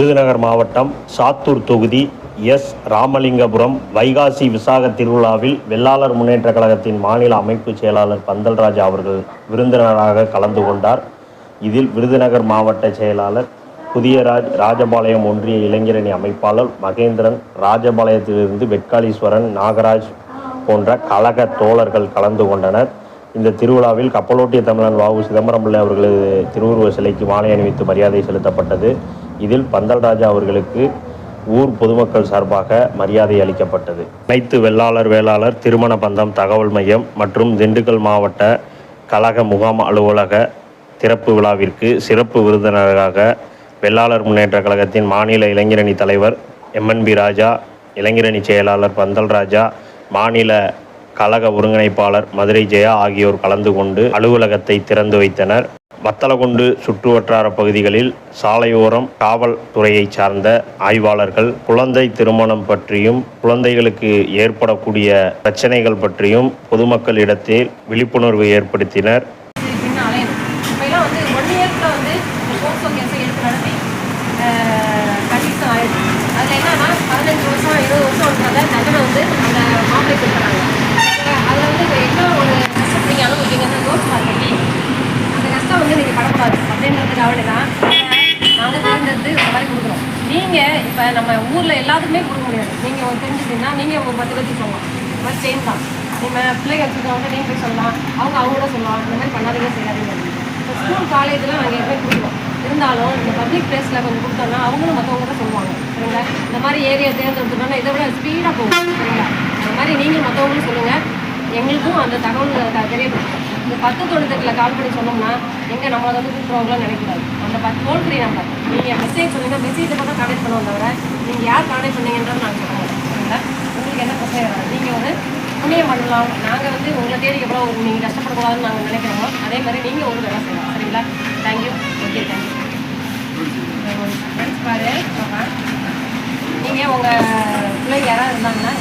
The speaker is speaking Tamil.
விருதுநகர் மாவட்டம் சாத்தூர் தொகுதி எஸ். ராமலிங்கபுரம் வைகாசி விசாக திருவிழாவில் வெள்ளாளர் முன்னேற்றக் கழகத்தின் மாநில அமைப்பு செயலாளர் பந்தல்ராஜ் அவர்கள் விருந்தினராக கலந்து கொண்டார். இதில் விருதுநகர் மாவட்ட செயலாளர் புதியராஜ் ராஜபாளையம் ஒன்றிய இளைஞரணி அமைப்பாளர் மகேந்திரன் ராஜபாளையத்திலிருந்து வெட்காளீஸ்வரன் நாகராஜ் போன்ற கழக தோழர்கள் கலந்து கொண்டனர். இந்த திருவிழாவில் கப்பலோட்டிய தமிழன் வாவு சிதம்பரம் பிள்ளை அவர்களது திருவுருவ சிலைக்கு மாலை அணிவித்து மரியாதை செலுத்தப்பட்டது. இதில் பந்தல்ராஜா அவர்களுக்கு ஊர் பொதுமக்கள் சார்பாக மரியாதை அளிக்கப்பட்டது. அனைத்து வெள்ளாளர் வேளாளர் திருமண பந்தம் தகவல் மையம் மற்றும் திண்டுக்கல் மாவட்ட கழக முகாம் அலுவலக திறப்பு விழாவிற்கு சிறப்பு விருந்தினராக வெள்ளாளர் முன்னேற்ற கழகத்தின் மாநில இளைஞரணி தலைவர் எம்என்பி ராஜா இளைஞரணி செயலாளர் பந்தல் ராஜா மாநில கழக ஒருங்கிணைப்பாளர் மதுரை ஜெயா ஆகியோர் கலந்து கொண்டு அலுவலகத்தை திறந்து வைத்தனர். வத்தலகுண்டு சுற்றுவட்டார பகுதிகளில் சாலையோரம் காவல்துறையைச் சார்ந்த ஆய்வாளர்கள் குழந்தை திருமணம் பற்றியும் குழந்தைகளுக்கு ஏற்படக்கூடிய பிரச்சனைகள் பற்றியும் பொதுமக்களிடத்தில் விழிப்புணர்வு ஏற்படுத்தினர். படக்கூடாது அப்படின்றதுக்காக தான் நாங்கள் தேர்ந்தெடுத்து இந்த மாதிரி கொடுக்குறோம். நீங்கள் இப்போ நம்ம ஊரில் எல்லாத்துக்குமே கொடுக்க முடியாது. நீங்கள் ஒரு தெரிஞ்சுட்டீங்கன்னா நீங்கள் ஒரு பத்து பேருக்கு சொல்லலாம் இந்த மாதிரி தான். நீங்கள் பிள்ளைங்க வச்சுருக்கவங்க நீங்கள் போய் சொல்லலாம். அவங்க அவங்களோட சொல்லலாம். இந்த மாதிரி பண்ணாதீங்க செய்யாதீங்க. இப்போ ஸ்கூல் காலேஜில் நாங்கள் எப்பவுமே கொடுக்குறோம். இருந்தாலும் இந்த பப்ளிக் பிளேஸில் கொஞ்சம் கொடுத்தோம்னா அவங்களும் மற்றவங்க கூட சொல்லுவாங்க. சரிங்களா? இந்த மாதிரி ஏரியா தேர்ந்தெடுத்துட்டோம்னா இதை விட ஸ்பீடாக போகும். சரிங்களா? இந்த மாதிரி நீங்களும் மற்றவங்களும் சொல்லுங்கள் எங்களுக்கும் அந்த தகவல் த- தெரியப்படுத்தும். இந்த பத்து தொண்ணூத்தெட்டில் கால் பண்ணி சொன்னோம்னா எங்கே நம்மளை வந்து கூப்பிட்றவங்களாம் நினைக்கூடாது அந்த பத்து டோல் ஃப்ரீ நம்பர் நீங்கள் மெசேஜ் சொன்னீங்கன்னா மெசேஜை மட்டும் கான்டெக்ட் பண்ணுவோம் தவிர நீங்கள் யார் கான்டெக்ட் பண்ணீங்கன்றது நாங்கள் சொல்ல மாட்டோம் சரிங்களா? உங்களுக்கு என்ன பிரச்சனை வராது. நீங்கள் வந்து புண்ணியம் பண்ணலாம். நாங்கள் வந்து உங்களை தேடி எவ்வளோ நீங்கள் கஷ்டப்படக்கூடாதுன்னு நாங்கள் நினைக்கிறோமோ அதே மாதிரி நீங்கள் ஒரு வேலை செய்யலாம். சரிங்களா? தேங்க்யூ ஓகே தேங்க்யூ ஃப்ரெண்ட்ஸ் பாரு. நீங்கள் உங்கள் பிள்ளைங்க யாராவது இருந்தாங்கன்னா